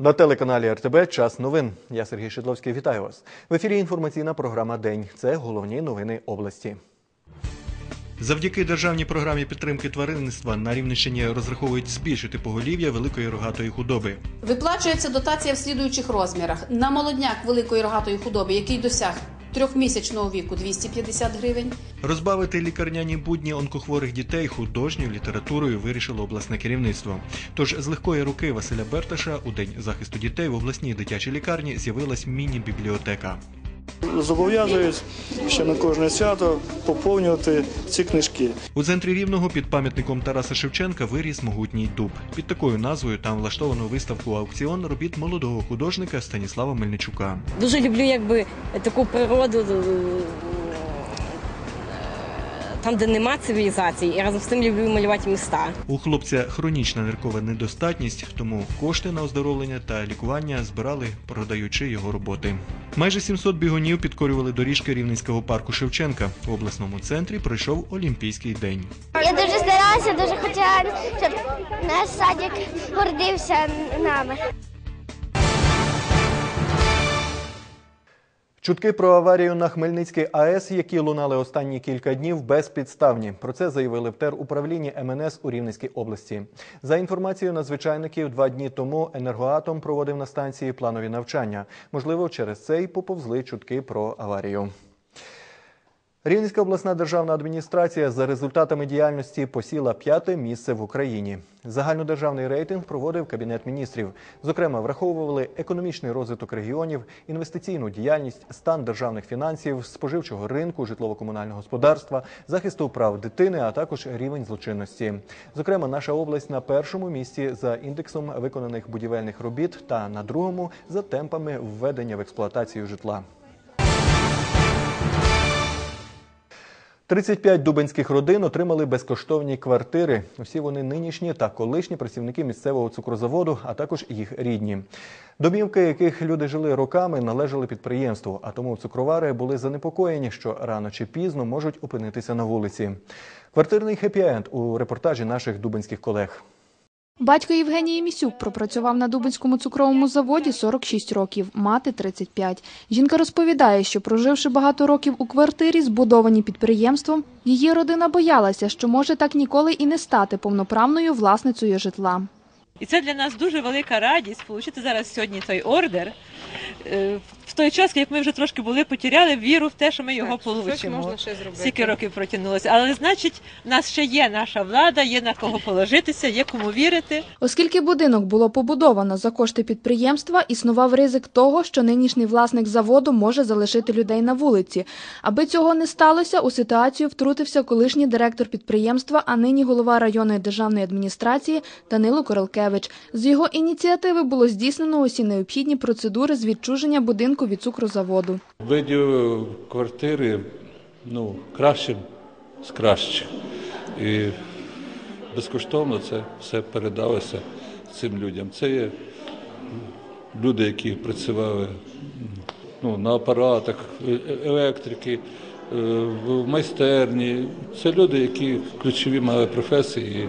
На телеканалі РТБ час новин. Я Сергій Шидловський. Вітаю вас. В ефірі інформаційна програма День. Це головні новини області. Завдяки державній програмі підтримки тваринництва на Рівненщині розраховують збільшити поголів'я великої рогатої худоби. Виплачується дотація в слідуючих розмірах. На молодняк великої рогатої худоби, який досяг трьохмісячного віку 250 гривень. Розбавити лікарняні будні онкохворих дітей художньою літературою вирішило обласне керівництво. Тож з легкої руки Василя Берташа у день захисту дітей в обласній дитячій лікарні з'явилась міні-бібліотека. Зобов'язують ще на кожне свято поповнювати ці книжки. У центрі рівного під пам'ятником Тараса Шевченка виріс могутній дуб. Під такою назвою там влаштовано виставку аукціон робіт молодого художника Станіслава Мельничука. Дуже люблю якби таку природу, е, там, де нема цивілізації, і разом з тим люблю малювати міста. У хлопця хронічна ниркова недостатність, тому кошти на оздоровлення та лікування збирали, продаючи його роботи. Майже 700 бігунів підкорювали доріжки Рівненського парку Шевченка. В обласному центрі пройшов Олімпійський день. Я дуже старалася, дуже хотіла, щоб наш садик гордився нами. Чутки про аварію на Хмельницькій АЕС, які лунали останні кілька днів, безпідставні. Про це заявили в теруправлінні МНС у Рівненській області. За інформацією надзвичайників, два дні тому енергоатом проводив на станції планові навчання. Можливо, через це й поповзли чутки про аварію. Рівненська обласна державна адміністрація за результатами діяльності посіла п'яте місце в Україні. Загальнодержавний рейтинг проводив Кабінет міністрів. Зокрема, враховували економічний розвиток регіонів, інвестиційну діяльність, стан державних фінансів, споживчого ринку, житлово-комунального господарства, захисту прав дитини, а також рівень злочинності. Зокрема, наша область на першому місці за індексом виконаних будівельних робіт та на другому за темпами введення в експлуатацію житла. 35 дубенських родин отримали безкоштовні квартири. Усі вони нинішні та колишні працівники місцевого цукрозаводу, а також їх рідні. Домівки, яких люди жили роками, належали підприємству, а тому цукровари були занепокоєні, що рано чи пізно можуть опинитися на вулиці. Квартирний хеппі-енд у репортажі наших дубенських колег. Батько Євгенії Місюк пропрацював на Дубинському цукровому заводі 46 років, мати 35. Жінка розповідає, що проживши багато років у квартирі, збудованій підприємством, її родина боялася, що може так ніколи і не стати повноправною власницею житла. І це для нас дуже велика радість отримати зараз сьогодні той ордер. Е, В той час, як ми вже трошки були, потеряли віру в те, що ми його получимо. Скільки років протягнулося. Але значить, в нас ще є наша влада, є на кого положитися, є кому вірити. Оскільки будинок було побудовано за кошти підприємства, існував ризик того, що нинішній власник заводу може залишити людей на вулиці. Аби цього не сталося, у ситуацію втрутився колишній директор підприємства, а нині голова районної державної адміністрації Данило Королкевич. З його ініціативи було здійснено усі необхідні процедури з відчуження будинку від цукрозаводу. Видів квартири ну, кращим з кращих. І безкоштовно це все передалося цим людям. Це є люди, які працювали ну, на апаратах, е- електрики, е, в майстерні. Це люди, які ключові мали професії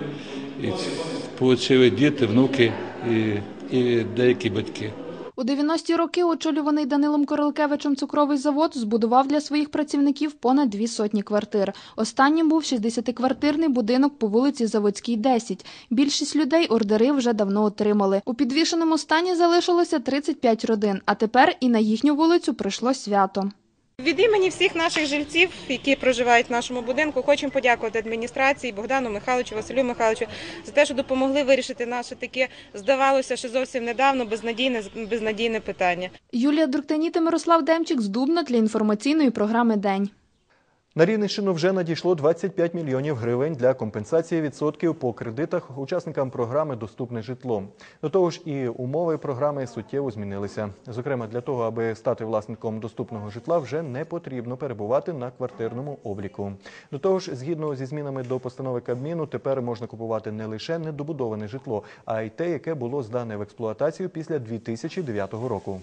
і, і діти, внуки і, і деякі батьки. У 90-ті роки очолюваний Данилом Королкевичем цукровий завод збудував для своїх працівників понад дві сотні квартир. Останнім був 60-квартирний будинок по вулиці Заводській, 10. Більшість людей ордери вже давно отримали. У підвішеному стані залишилося 35 родин, а тепер і на їхню вулицю прийшло свято. Від імені всіх наших жильців, які проживають в нашому будинку, хочемо подякувати адміністрації Богдану Михайловичу, Василю Михайловичу за те, що допомогли вирішити наше таке, здавалося, що зовсім недавно безнадійне безнадійне питання. Юлія Друктаніта Мирослав Демчик з Дубна для інформаційної програми День. На Рівненщину вже надійшло 25 мільйонів гривень для компенсації відсотків по кредитах учасникам програми Доступне житло. До того ж, і умови програми суттєво змінилися. Зокрема, для того, аби стати власником доступного житла, вже не потрібно перебувати на квартирному обліку. До того ж, згідно зі змінами до постанови Кабміну, тепер можна купувати не лише недобудоване житло, а й те, яке було здане в експлуатацію після 2009 року.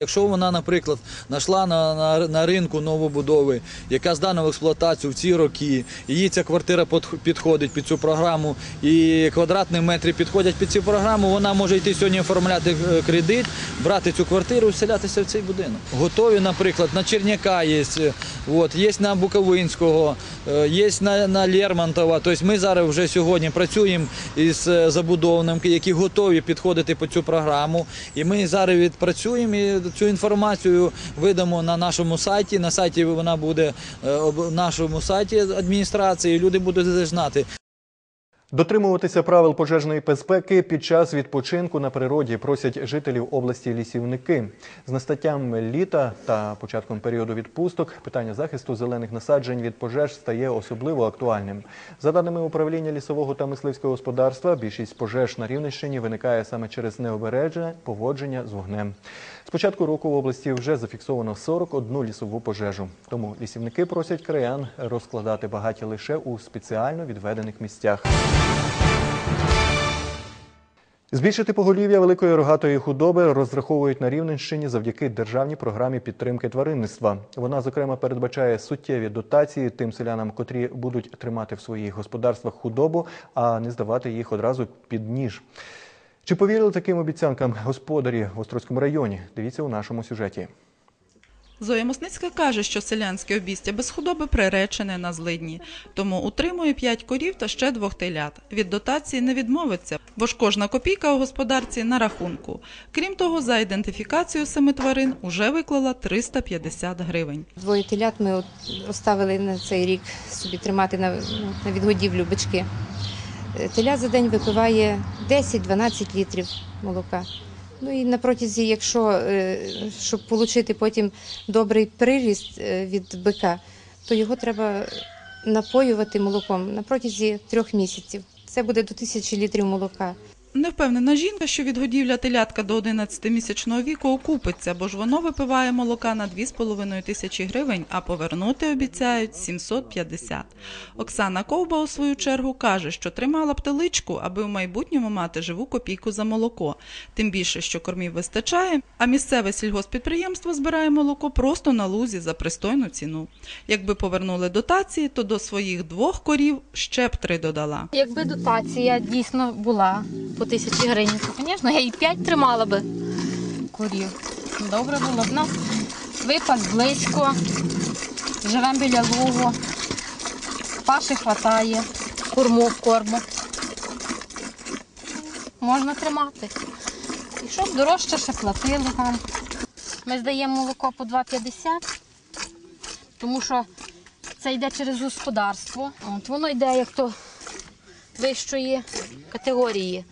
Якщо вона, наприклад, знайшла на, на, на ринку новобудови, яка здана в експлуатацію в ці роки, їй ця квартира подх- підходить під цю програму, і квадратні метри підходять під цю програму, вона може йти сьогодні оформляти е, кредит, брати цю квартиру і вселятися в цей будинок. Готові, наприклад, на Черняка є, от, є на Буковинського, е, є на, на Лермонтова. Тобто ми зараз вже сьогодні працюємо із е, забудовниками, які готові підходити під цю програму. І ми зараз відпрацюємо і цю інформацію видамо на нашому сайті. На сайті вона буде е, об- нашому сайті адміністрації. Люди будуть знати. Дотримуватися правил пожежної безпеки під час відпочинку на природі просять жителів області лісівники. З настаттям літа та початком періоду відпусток питання захисту зелених насаджень від пожеж стає особливо актуальним. За даними управління лісового та мисливського господарства, більшість пожеж на Рівненщині виникає саме через необережне поводження з вогнем. З початку року в області вже зафіксовано 41 лісову пожежу. Тому лісівники просять краян розкладати багаті лише у спеціально відведених місцях. Збільшити поголів'я великої рогатої худоби розраховують на Рівненщині завдяки державній програмі підтримки тваринництва. Вона, зокрема, передбачає суттєві дотації тим селянам, котрі будуть тримати в своїх господарствах худобу, а не здавати їх одразу під ніж. Чи повірили таким обіцянкам господарі в Острозькому районі? Дивіться у нашому сюжеті. Зоя Мосницька каже, що селянське обістя без худоби приречене на злидні, тому утримує п'ять корів та ще двох телят. Від дотації не відмовиться, бо ж кожна копійка у господарці на рахунку. Крім того, за ідентифікацію семи тварин уже виклала 350 гривень. Двоє телят ми оставили на цей рік собі тримати на, відгодівлю бички. Е, Теля за день випиває 10-12 літрів молока. Ну і на протязі, якщо е, щоб отримати потім добрий приріст е, від бика, то його треба напоювати молоком на протязі трьох місяців. Це буде до тисячі літрів молока. Невпевнена жінка, що відгодівля телятка до 11-місячного віку окупиться, бо ж воно випиває молока на 2,5 тисячі гривень, а повернути обіцяють 750. Оксана Ковба, у свою чергу, каже, що тримала б теличку, аби в майбутньому мати живу копійку за молоко. Тим більше, що кормів вистачає, а місцеве сільгоспідприємство збирає молоко просто на лузі за пристойну ціну. Якби повернули дотації, то до своїх двох корів ще б три додала. Якби дотація дійсно була по тисячі гривень, то, звісно, я і п'ять тримала би корів. Добре було б. Ну, випас близько, живемо біля лугу, паші хватає, корму корму. Можна тримати. І щоб дорожче ще платили нам. Ми здаємо молоко по 2,50, тому що це йде через господарство. От, воно йде як то вищої категорії.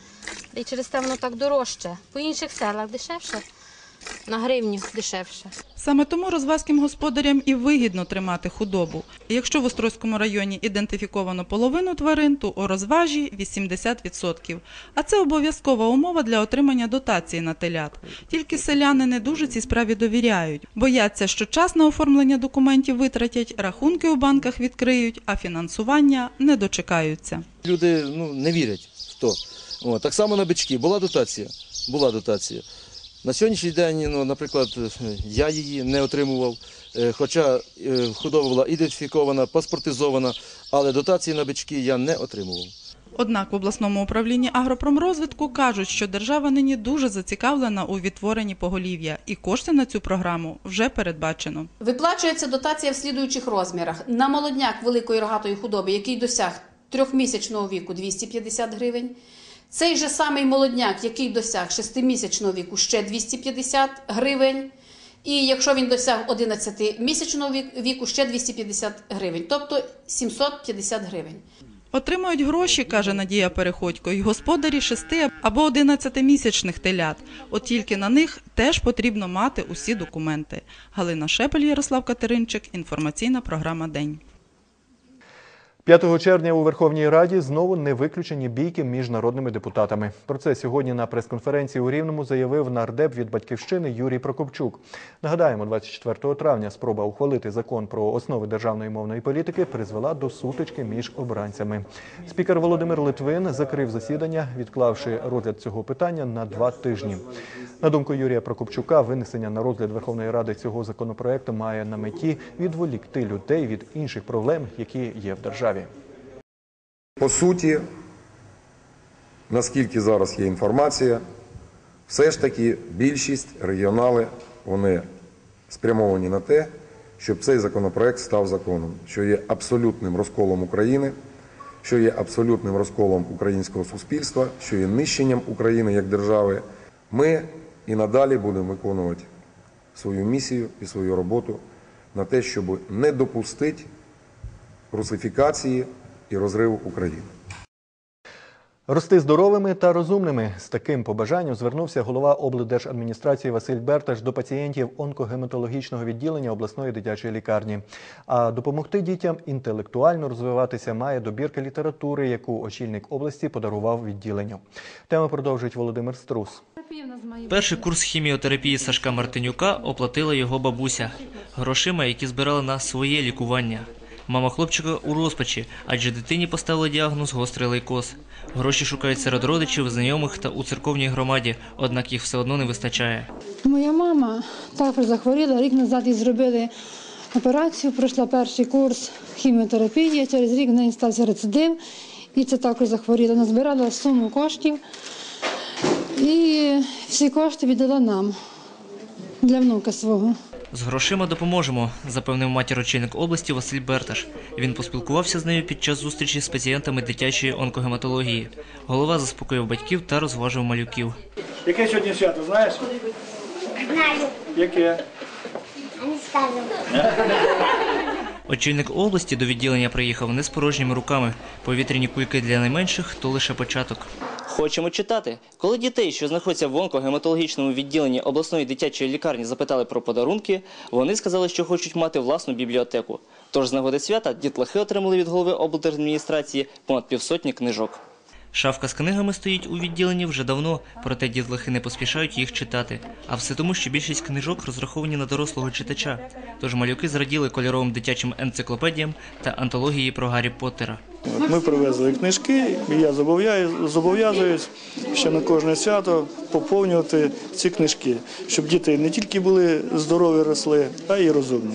І через те воно так дорожче. По інших селах дешевше, на гривню дешевше. Саме тому розвазьким господарям і вигідно тримати худобу. Якщо в Острозькому районі ідентифіковано половину тварин, то у розважі 80%. А це обов'язкова умова для отримання дотації на телят. Тільки селяни не дуже цій справі довіряють, бояться, що час на оформлення документів витратять, рахунки у банках відкриють, а фінансування не дочекаються. Люди ну, не вірять в то. О, так само на бички. Була дотація. Була дотація. На сьогоднішній день, ну, наприклад, я її не отримував, е, хоча е, худоба була ідентифікована, паспортизована, але дотації на бички я не отримував. Однак в обласному управлінні агропромрозвитку кажуть, що держава нині дуже зацікавлена у відтворенні поголів'я, і кошти на цю програму вже передбачено. Виплачується дотація в слідуючих розмірах. На молодняк великої рогатої худоби, який досяг трьохмісячного віку 250 гривень. Цей же самий молодняк, який досяг шестимісячного віку, ще 250 гривень. І якщо він досяг 11-місячного віку, ще 250 гривень, тобто 750 гривень. Отримують гроші, каже Надія Переходько, й господарі шести або 11-місячних телят. От тільки на них теж потрібно мати усі документи. Галина Шепель, Ярослав Катеринчик, інформаційна програма День. 5 червня у Верховній Раді знову не виключені бійки між народними депутатами. Про це сьогодні на прес-конференції у Рівному заявив нардеп від батьківщини Юрій Прокопчук. Нагадаємо, 24 травня спроба ухвалити закон про основи державної мовної політики призвела до сутички між обранцями. Спікер Володимир Литвин закрив засідання, відклавши розгляд цього питання на два тижні. На думку Юрія Прокопчука, винесення на розгляд Верховної Ради цього законопроекту має на меті відволікти людей від інших проблем, які є в державі. По суті, наскільки зараз є інформація, все ж таки більшість регіонали вони спрямовані на те, щоб цей законопроект став законом, що є абсолютним розколом України, що є абсолютним розколом українського суспільства, що є нищенням України як держави. Ми і надалі будемо виконувати свою місію і свою роботу на те, щоб не допустити русифікації і розриву України. Рости здоровими та розумними з таким побажанням звернувся голова облдержадміністрації Василь Берташ до пацієнтів онкогематологічного відділення обласної дитячої лікарні. А допомогти дітям інтелектуально розвиватися має добірка літератури, яку очільник області подарував відділенню. Тему продовжують Володимир Струс. Перший курс хіміотерапії Сашка Мартинюка оплатила його бабуся грошима, які збирали на своє лікування. Мама хлопчика у розпачі, адже дитині поставили діагноз гострий лейкоз. Гроші шукають серед родичів, знайомих та у церковній громаді, однак їх все одно не вистачає. Моя мама також захворіла. Рік назад їй зробили операцію, пройшла перший курс хіміотерапії. Через рік в неї стався рецидив, і це також захворіла. Назбирала суму коштів і всі кошти віддала нам для внука свого. З грошима допоможемо, запевнив матір очільник області Василь Берташ. Він поспілкувався з нею під час зустрічі з пацієнтами дитячої онкогематології. Голова заспокоїв батьків та розважив малюків. Яке сьогодні свято, знаєш? Знаю, Яке? не скажу. Очільник області до відділення приїхав не з порожніми руками. Повітряні кульки для найменших то лише початок. Хочемо читати. Коли дітей, що знаходяться в онкогематологічному відділенні обласної дитячої лікарні, запитали про подарунки, вони сказали, що хочуть мати власну бібліотеку. Тож з нагоди свята дітлахи отримали від голови облдержадміністрації понад півсотні книжок. Шафка з книгами стоїть у відділенні вже давно, проте дітлахи не поспішають їх читати. А все тому, що більшість книжок розраховані на дорослого читача. Тож малюки зраділи кольоровим дитячим енциклопедіям та антології про Гаррі Поттера. Ми привезли книжки, і я зобов'язуюсь ще на кожне свято поповнювати ці книжки, щоб діти не тільки були здорові росли, а й розумні.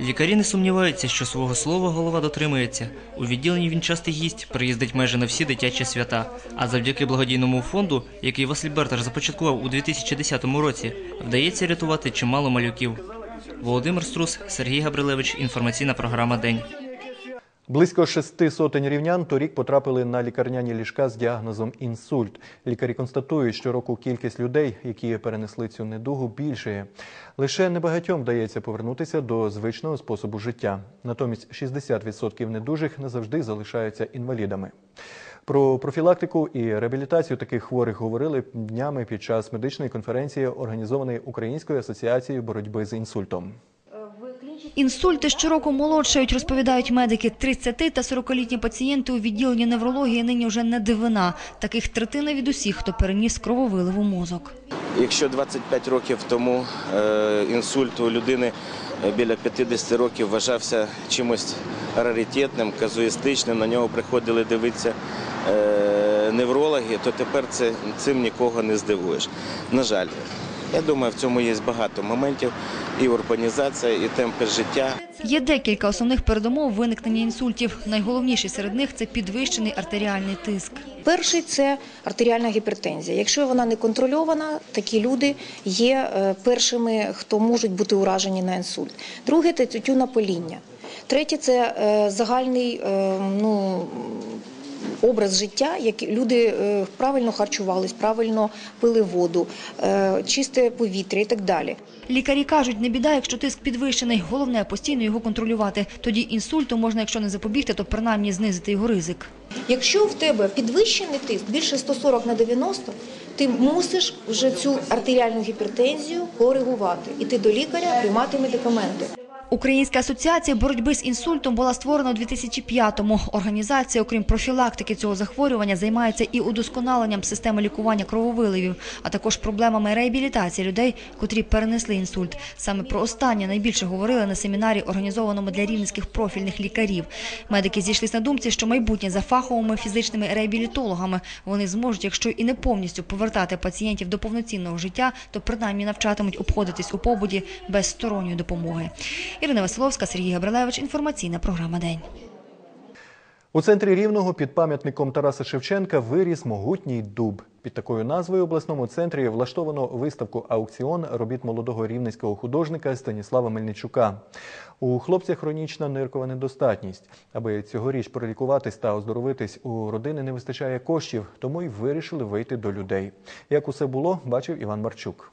Лікарі не сумніваються, що свого слова голова дотримується. У відділенні він частий гість, приїздить майже на всі дитячі свята. А завдяки благодійному фонду, який Василь Бертер започаткував у 2010 році, вдається рятувати чимало малюків. Володимир Струс, Сергій Габрилевич. Інформаційна програма День. Близько шести сотень рівнян торік потрапили на лікарняні ліжка з діагнозом інсульт. Лікарі констатують, що року кількість людей, які перенесли цю недугу, більшає. Лише небагатьом вдається повернутися до звичного способу життя. Натомість 60% недужих не завжди залишаються інвалідами. Про профілактику і реабілітацію таких хворих говорили днями під час медичної конференції, організованої Українською асоціацією боротьби з інсультом. Інсульти щороку молодшають, розповідають медики. 30 та 40-літні пацієнти у відділенні неврології нині вже не дивина. Таких третина від усіх, хто переніс крововиливу мозок. Якщо 25 років тому е, інсульт у людини е, біля 50 років вважався чимось раритетним, казуїстичним, на нього приходили дивитися е, неврологи, то тепер це, цим нікого не здивуєш. На жаль, я думаю, в цьому є багато моментів, і урбанізація, і темпи життя. Є декілька основних передумов виникнення інсультів. Найголовніший серед них це підвищений артеріальний тиск. Перший це артеріальна гіпертензія. Якщо вона не контрольована, такі люди є е, першими, хто можуть бути уражені на інсульт. Друге це тютюнопаління. Третє це е, загальний е, ну, образ життя, як люди е, правильно харчувались, правильно пили воду, е, чисте повітря і так далі. Лікарі кажуть, не біда, якщо тиск підвищений. Головне постійно його контролювати. Тоді інсульту можна, якщо не запобігти, то принаймні знизити його ризик. Якщо в тебе підвищений тиск більше 140 на 90, ти мусиш вже цю артеріальну гіпертензію коригувати, іти до лікаря, приймати медикаменти. Українська асоціація боротьби з інсультом була створена у 2005-му. Організація, окрім профілактики цього захворювання, займається і удосконаленням системи лікування крововиливів, а також проблемами реабілітації людей, котрі перенесли інсульт. Саме про останнє найбільше говорили на семінарі, організованому для рівненських профільних лікарів. Медики зійшлись на думці, що майбутнє за фаховими фізичними реабілітологами. Вони зможуть, якщо і не повністю повертати пацієнтів до повноцінного життя, то принаймні навчатимуть обходитись у побуді без сторонньої допомоги. Ірина Василовська, Сергій Габрилевич. Інформаційна програма День. У центрі Рівного під пам'ятником Тараса Шевченка виріс могутній дуб. Під такою назвою в обласному центрі влаштовано виставку аукціон робіт молодого рівненського художника Станіслава Мельничука. У хлопця хронічна ниркова недостатність. Аби цьогоріч пролікуватись та оздоровитись у родини не вистачає коштів, тому й вирішили вийти до людей. Як усе було, бачив Іван Марчук.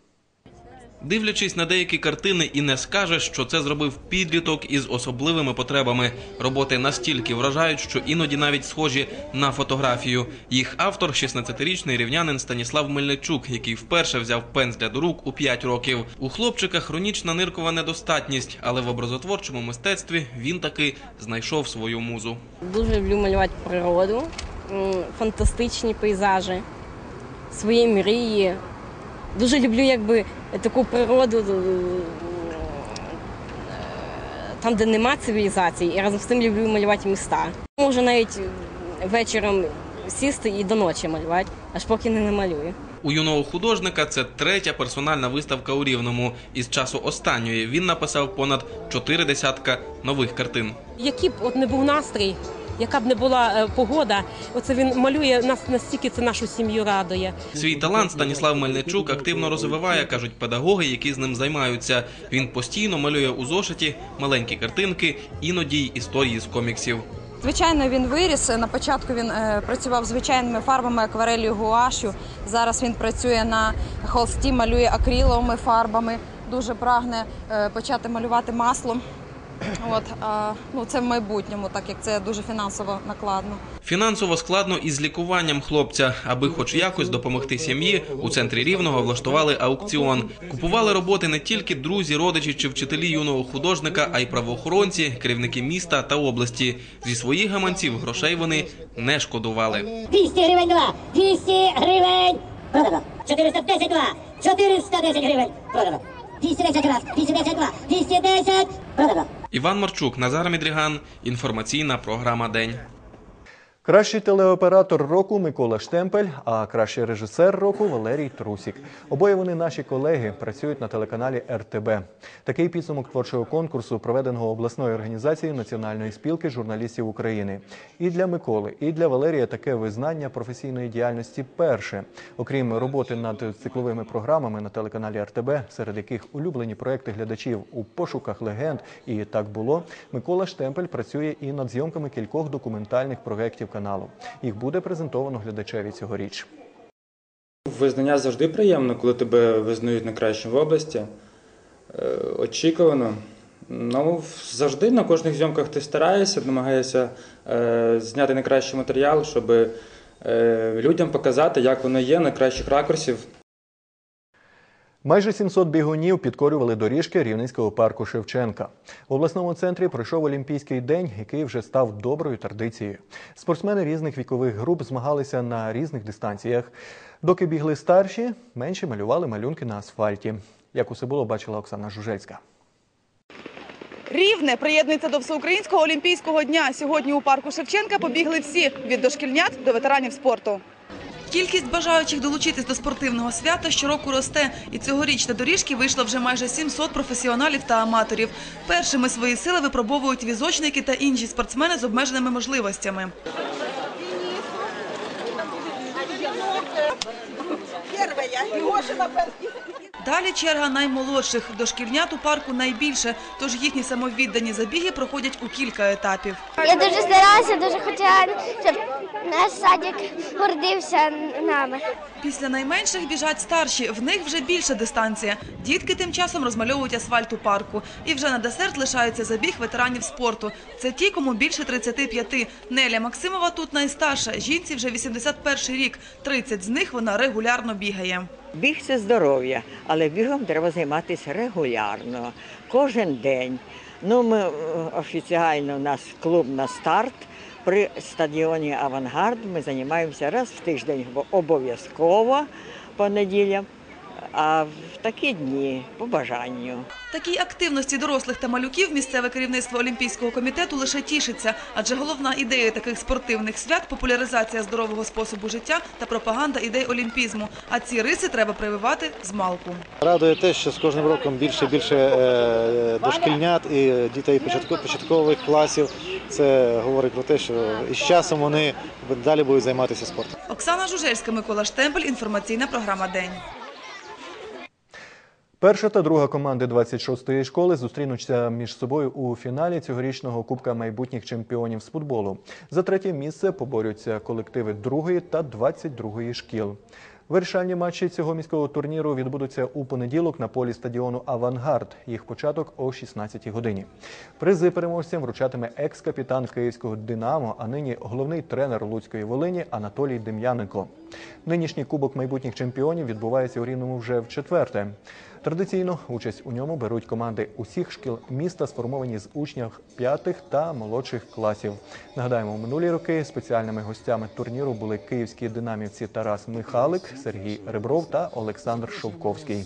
Дивлячись на деякі картини, і не скажеш, що це зробив підліток із особливими потребами. Роботи настільки вражають, що іноді навіть схожі на фотографію. Їх автор – 16-річний рівнянин Станіслав Мельничук, який вперше взяв пензля до рук у 5 років. У хлопчика хронічна ниркова недостатність, але в образотворчому мистецтві він таки знайшов свою музу. Дуже люблю малювати природу, фантастичні пейзажі, свої мрії. Дуже люблю якби таку природу, е, там, де нема цивілізації, і разом з тим люблю малювати міста. Можу навіть вечором сісти і до ночі малювати, аж поки не намалюю. У юного художника це третя персональна виставка у Рівному. Із часу останньої він написав понад чотири десятка нових картин. Який б от не був настрій, яка б не була е, погода, оце він малює нас настільки це нашу сім'ю радує. Свій талант Станіслав Мельничук активно розвиває, кажуть педагоги, які з ним займаються. Він постійно малює у зошиті маленькі картинки, іноді й історії з коміксів. Звичайно, він виріс. На початку він е, працював звичайними фарбами, акварелью, гуашу. Зараз він працює на холсті, малює акриловими фарбами. Дуже прагне е, почати малювати маслом. От, а, ну, це в майбутньому, так як це дуже фінансово накладно. Фінансово складно із лікуванням хлопця. Аби хоч якось допомогти сім'ї, у центрі рівного влаштували аукціон. Купували роботи не тільки друзі, родичі чи вчителі юного художника, а й правоохоронці, керівники міста та області. Зі своїх гаманців грошей вони не шкодували. 200 гривень два, 200 гривень продано. 410 два, 410 гривень продано. 210 раз, 210 два, 210 продано. Іван Марчук, Назар Мідріган. Інформаційна програма День. Кращий телеоператор року Микола Штемпель, а кращий режисер року Валерій Трусік. Обоє вони наші колеги працюють на телеканалі РТБ. Такий підсумок творчого конкурсу, проведеного обласною організацією Національної спілки журналістів України. І для Миколи, і для Валерія таке визнання професійної діяльності перше. Окрім роботи над цикловими програмами на телеканалі РТБ, серед яких улюблені проекти глядачів у пошуках легенд і так було. Микола Штемпель працює і над зйомками кількох документальних проєктів каналу. Їх буде презентовано глядачеві цьогоріч. Визнання завжди приємно, коли тебе визнають найкращим в області. Е, Очікувано. Ну, завжди на кожних зйомках ти стараєшся, намагаєшся е, зняти найкращий матеріал, щоб е, людям показати, як воно є, найкращих ракурсів. Майже 700 бігунів підкорювали доріжки Рівненського парку Шевченка. В обласному центрі пройшов Олімпійський день, який вже став доброю традицією. Спортсмени різних вікових груп змагалися на різних дистанціях. Доки бігли старші, менші малювали малюнки на асфальті. Як усе було, бачила Оксана Жужельська. Рівне приєднується до всеукраїнського олімпійського дня. Сьогодні у парку Шевченка побігли всі від дошкільнят до ветеранів спорту. Кількість бажаючих долучитись до спортивного свята щороку росте, і цьогоріч на доріжки вийшло вже майже 700 професіоналів та аматорів. Першими свої сили випробовують візочники та інші спортсмени з обмеженими можливостями. Далі черга наймолодших. Дошкільнят у парку найбільше, тож їхні самовіддані забіги проходять у кілька етапів. Я дуже старалася, дуже хотіла, щоб наш садик гордився нами. Після найменших біжать старші, в них вже більша дистанція. Дітки тим часом розмальовують асфальт у парку. І вже на десерт лишається забіг ветеранів спорту. Це ті, кому більше 35. Неля Максимова тут найстарша. Жінці вже 81 рік. 30 з них вона регулярно бігає. Біг це здоров'я, але бігом треба займатися регулярно, кожен день. Ну, ми е, офіційно у нас клуб на старт при стадіоні Авангард. Ми займаємося раз в тиждень бо обов'язково по неділям, а в такі дні по бажанню. Такій активності дорослих та малюків місцеве керівництво Олімпійського комітету лише тішиться, адже головна ідея таких спортивних свят популяризація здорового способу життя та пропаганда ідей олімпізму. А ці риси треба прививати з малку. Радує те, що з кожним роком більше і більше е, дошкільнят і дітей початку- початкових класів. Це говорить про те, що із часом вони далі будуть займатися спортом. Оксана Жужельська, Микола Штемпель. Інформаційна програма День. Перша та друга команди 26-ї школи зустрінуться між собою у фіналі цьогорічного Кубка майбутніх чемпіонів з футболу. За третє місце поборються колективи другої та 22-ї шкіл. Вирішальні матчі цього міського турніру відбудуться у понеділок на полі стадіону Авангард. Їх початок о 16-й годині. Призи переможцям вручатиме екс-капітан київського Динамо, а нині головний тренер Луцької Волині Анатолій Дем'яненко. Нинішній кубок майбутніх чемпіонів відбувається у Рівному вже в четверте. Традиційно участь у ньому беруть команди усіх шкіл міста, сформовані з учнів п'ятих та молодших класів. Нагадаємо, у минулі роки спеціальними гостями турніру були київські динамівці Тарас Михалик, Сергій Ребров та Олександр Шовковський.